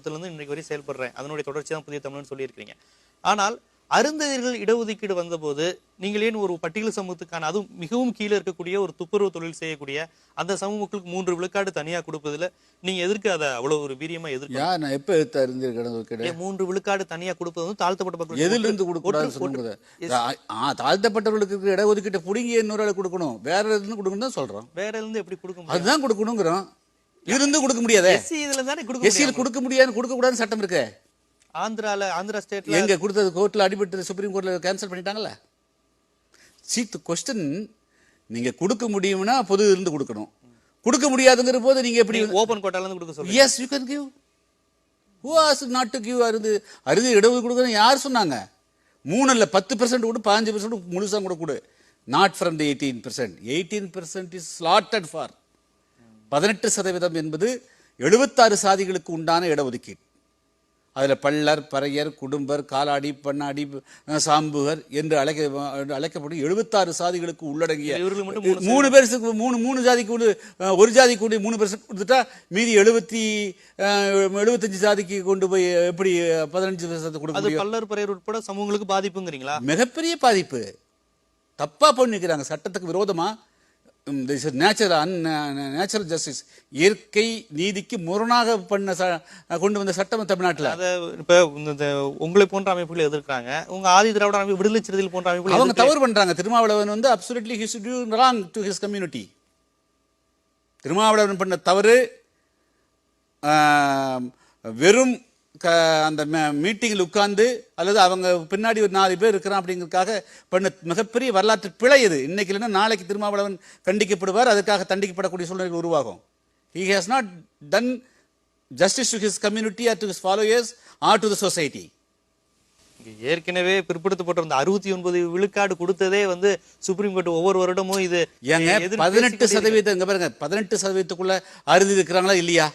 அப்பத்திலிருந்து இன்றைக்கு வரை செயல்படுறேன். அதனுடைய தொடர்ச்சி தான் புதிய தமிழ்னு சொல்லியிருக்கீங்க ஆனால் அருந்ததியர்கள் இடஒதுக்கீடு வந்தபோது நீங்கள் ஏன் ஒரு பட்டியல் சமூகத்துக்கான அதுவும் மிகவும் கீழே இருக்கக்கூடிய ஒரு துப்புரவு தொழில் செய்யக்கூடிய அந்த சமூக மக்களுக்கு மூன்று விழுக்காடு தனியா கொடுப்பதுல நீங்க எதிர்க்க அதை அவ்வளவு ஒரு வீரியமா எதிர்க்க நான் எப்போ எடுத்து ஏன் மூன்று விழுக்காடு தனியா கொடுப்பது வந்து தாழ்த்தப்பட்ட மக்களுக்கு எதுல இருந்து கொடுக்கூடாதுன்னு சொல்லுங்க ஆ தாழ்த்தப்பட்டவர்களுக்கு இடஒதுக்கீட்டை பிடுங்கி இன்னொரு கொடுக்கணும். வேற இருந்து கொடுக்கணும் தான் சொல்றோம். வேற இருந்து எப்படி கொடுக்க முடியும்? அதுதான் கொடுக்கணுங்கிறோம். இருந்து கொடுக்க முடியாதே? எஸ்சி இதுல தானே கொடுக்க எஸ்சியில் கொடுக்க முடியாது? கொடுக்க கூடாதுன்னு சட்டம் இருக்கு. ஆந்திரால ஆந்திரா ஸ்டேட்ல எங்க கொடுத்தது கோர்ட்ல அடிபட்டு சுப்ரீம் கோர்ட்ல கேன்சல் பண்ணிட்டாங்கல்ல? சீத் கொஸ்டின் நீங்க கொடுக்க முடியும்னா பொது இருந்து கொடுக்கணும். கொடுக்க முடியாதுங்கிற போது நீங்க எப்படி ஓபன் கோட்டால இருந்து கொடுக்க சொல்லுங்க yes you can give who has not to give அறுது அறுது இடஒதுக்கீடு கொடுக்கணும் யார் சொன்னாங்க? மூணு இல்ல பத்து பர்சன்ட் கூட பாஞ்சு பர்சன்ட் முழுசா கூட கொடு. Not from the eighteen percent eighteen percent is slotted for பதினெட்டு சதவீதம் என்பது எழுபத்தாறு சாதிகளுக்கு உண்டான இடஒதுக்கீடு. அதுல பள்ளர் பறையர் குடும்பர் காலாடி பண்ணாடி சாம்புகர் என்று அழைக்க அழைக்கப்படும் எழுபத்தாறு சாதிகளுக்கு உள்ளடங்கிய மூணு பேருக்கு மூணு மூணு ஜாதிக்கு ஒரு ஜாதிக்கு கூட மூணு பெர்சன்ட் கொடுத்துட்டா மீதி எழுபத்தி எழுபத்தஞ்சு ஜாதிக்கு கொண்டு போய் எப்படி பதினஞ்சு பெர்சன்ட் கொடுக்க முடியும்? பல்லர் பறையர் உட்பட சமூகங்களுக்கு பாதிப்புங்கிறீங்களா? மிகப்பெரிய பாதிப்பு. தப்பா பண்ணிக்கிறாங்க சட்டத்துக்கு விரோதமா நேச்சுரல் அன் நேச்சுரல் ஜஸ்டிஸ் இயற்கை நீதிக்கு முரணாக பண்ண ச- கொண்டு வந்த சட்டம் தமிழ்நாட்டுல. அத இப்ப இந்த- உங்களை போன்ற அமைப்புகளை எதிர்க்கிறாங்க. உங்க ஆதி திராவிட அமைப்பு விடுதலை சிறுத்தைகள் போன்ற அமைப்புகளை அவங்க தவறு பண்றாங்க. திருமாவளவன் வந்து absolutely his too wrong to his community Thirumavalavan பண்ண தவறு வெறும் க அந்த மீட்டிங்கில் உட்கார்ந்து அல்லது அவங்க பின்னாடி ஒரு நாலு பேர் இருக்கிறான் அப்படிங்கிறதுக்காக பண்ண மிகப்பெரிய வரலாற்று பிழை இது. இன்னைக்கு இல்லைன்னா நாளைக்கு திருமாவளவன் கண்டிக்கப்படுவார் அதற்காக தண்டிக்கப்படக்கூடிய சூழ்நிலை உருவாகும். He has not done justice to his community or to his followers or to the society ஏற்கனவே பிற்படுத்தப்பட்டிருந்த அறுபத்தி ஒன்பது விழுக்காடு கொடுத்ததே வந்து சுப்ரீம் கோர்ட் ஒவ்வொரு வருடமும் இது பதினெட்டு சதவீதம் இங்க பாருங்க பதினெட்டு சதவீதத்துக்குள்ள அறுதி இருக்கிறாங்களா இல்லையா?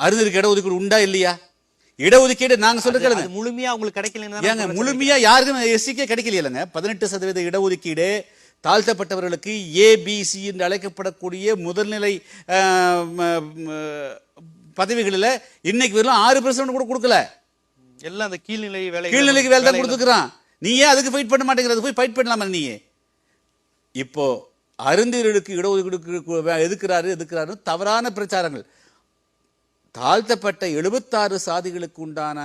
அறுதி இருக்க இடஒதுக்கீடு உண்டா இல்லையா? இடஒதுக்கீடு நாங்க அது முழுமையா உங்களுக்கு கிடைக்கலன்னு ஏங்க முழுமையா யாருக்கும் எஸ்சிக்கே கிடைக்கலையிலங்க பதினெட்டு சதவீத இடஒதுக்கீடு தாழ்த்தப்பட்டவர்களுக்கு ஏபிசி என்று அழைக்கப்படக்கூடிய முதல்நிலை பதவிகளில் இன்னைக்கு வெறும் ஆறு பெர்சன்ட் கூட கொடுக்கல. எல்லாம் அந்த கீழ்நிலை வேலை கீழ்நிலைக்கு வேலை தான் கொடுத்துக்கிறான். நீ ஏன் அதுக்கு ஃபைட் பண்ண மாட்டேங்கிறது போய் ஃபைட் பண்ணலாமா நீ? இப்போ அருந்தியர்களுக்கு இடஒதுக்கீடு எதுக்குறாரு எதுக்குறாரு தவறான பிரச்சாரங்கள். தாழ்த்தப்பட்ட எழுபத்தாறு சாதிகளுக்கு உண்டான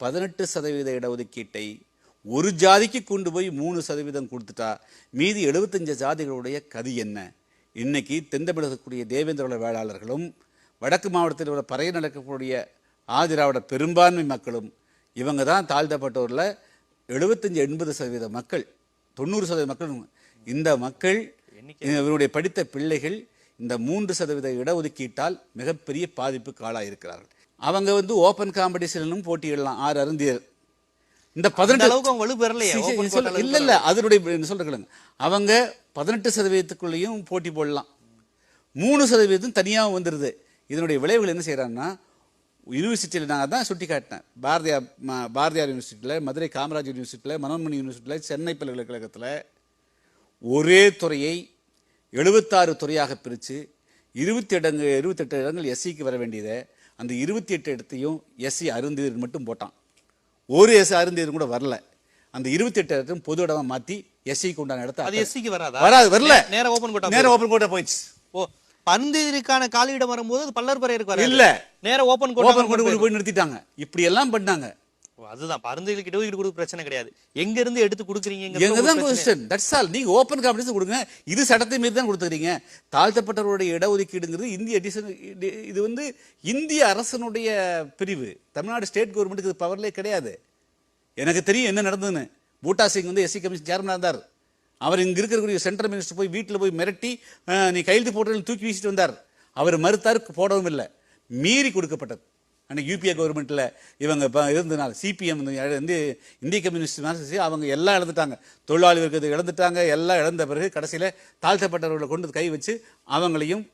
பதினெட்டு சதவீத இடஒதுக்கீட்டை ஒரு ஜாதிக்கு கொண்டு போய் மூணு சதவீதம் கொடுத்துட்டா மீதி எழுபத்தஞ்சு ஜாதிகளுடைய கதி என்ன? இன்னைக்கு தென்தமிழகக்கூடிய தேவேந்திரோட வேளாளர்களும் வடக்கு மாவட்டத்தில் உள்ள பறைய நடக்கக்கூடிய ஆதிராவிட பெரும்பான்மை மக்களும் இவங்க தான் தாழ்த்தப்பட்டோரில் எழுபத்தஞ்சு எண்பது சதவீத மக்கள் தொண்ணூறு சதவீத மக்கள் இந்த மக்கள் இவருடைய படித்த பிள்ளைகள் இந்த மூன்று சதவீத இடஒதுக்கீட்டால் மிகப்பெரிய பாதிப்புக்கு ஆளாயிருக்கிறார்கள். அவங்க வந்து ஓப்பன் காம்படிஷனிலும் போட்டியிடலாம் ஆறு அருந்தியர். இந்த பதினெட்டு அளவுக்கு அவங்க வலு பெறலையே இல்ல இல்ல அதனுடைய சொல்றேன் அவங்க பதினெட்டு சதவீதத்துக்குள்ளேயும் போட்டி போடலாம். மூணு சதவீதம் தனியாக வந்துடுது இதனுடைய விளைவுகள் என்ன செய்யறாங்கன்னா யூனிவர்சிட்டியில் நான் தான் சுட்டி காட்டினேன். பாரதியார் பாரதியார் யூனிவர்சிட்டியில் மதுரை காமராஜ் யூனிவர்சிட்டியில் மனோன்மணி யூனிவர்சிட்டியில் சென்னை பல்கலைக்கழகத்தில் ஒரே துறையை எழுபத்தாறு துறையாக பிரித்து இருபத்தி இடங்கு இருபத்தெட்டு இடங்கள் எஸ்சிக்கு வர வேண்டியதை அந்த இருபத்தி எட்டு இடத்தையும் எஸ்சி அருந்தீர் மட்டும் போட்டான். ஒரு எஸ் அருந்தீர் கூட வரல. அந்த இருபத்தி எட்டு இடத்தையும் பொது இடமா மாத்தி எஸ்சிக்கு உண்டான இடத்த அது எஸ்சிக்கு வராதா? வராது வரல. நே- நேரா ஓபன் கோட்டா நேரம் ஓப்பன் கோட்டா போயிடுச்சு. ஓ பந்திற்கான காலியிடம் வரும்போது பல்லர் பறையருக்கு வராது. இல்ல. நேரா ஓபன் ஓப்பன் கோட்டா கோட்டை கொண்டு போய் நிறுத்திட்டாங்க. இப்படி எல்லாம் பண்ணாங்க. அதுதான். பருந்துகளுக்கு இடஒதுக்கீடு கொடுக்க பிரச்சனை கிடையாது. எங்க இருந்து எடுத்து கொடுக்குறீங்க எங்க தான் கொஸ்டின் தட்ஸ் ஆல் நீங்க ஓப்பன் காம்படிஷன் கொடுங்க. இது சட்டத்தை மீறி தான் கொடுத்துக்கிறீங்க. தாழ்த்தப்பட்டவருடைய இடஒதுக்கீடுங்கிறது இந்திய எடிஷன் இது வந்து இந்திய அரசனுடைய பிரிவு. தமிழ்நாடு ஸ்டேட் கவர்மெண்ட்டுக்கு இது பவர்லே கிடையாது. எனக்கு தெரியும் என்ன நடந்ததுன்னு. பூட்டா சிங் வந்து எஸ்சி கமிஷன் சேர்மனாக இருந்தார். அவர் இங்க இருக்கக்கூடிய சென்ட்ரல் மினிஸ்டர் போய் வீட்டில் போய் மிரட்டி நீ கையெழுத்து போட்டு தூக்கி வீசிட்டு வந்தார். அவர் மறுத்தார் போடவும் இல்லை. மீறி கொடுக்கப்பட்டது. அன்றைக்கி யூபிஏ கவர்மெண்ட்டில் இவங்க இப்போ இருந்ததுனால சிபிஎம் வந்து இந்திய கம்யூனிஸ்ட் மார்க்சிஸ்ட் அவங்க எல்லாம் இழந்துட்டாங்க. தொழிலாளி வர்க்கத்தை இழந்துட்டாங்க. எல்லாம் இழந்த பிறகு கடைசியில் தாழ்த்தப்பட்டவர்களை கொண்டு கை வச்சு அவங்களையும்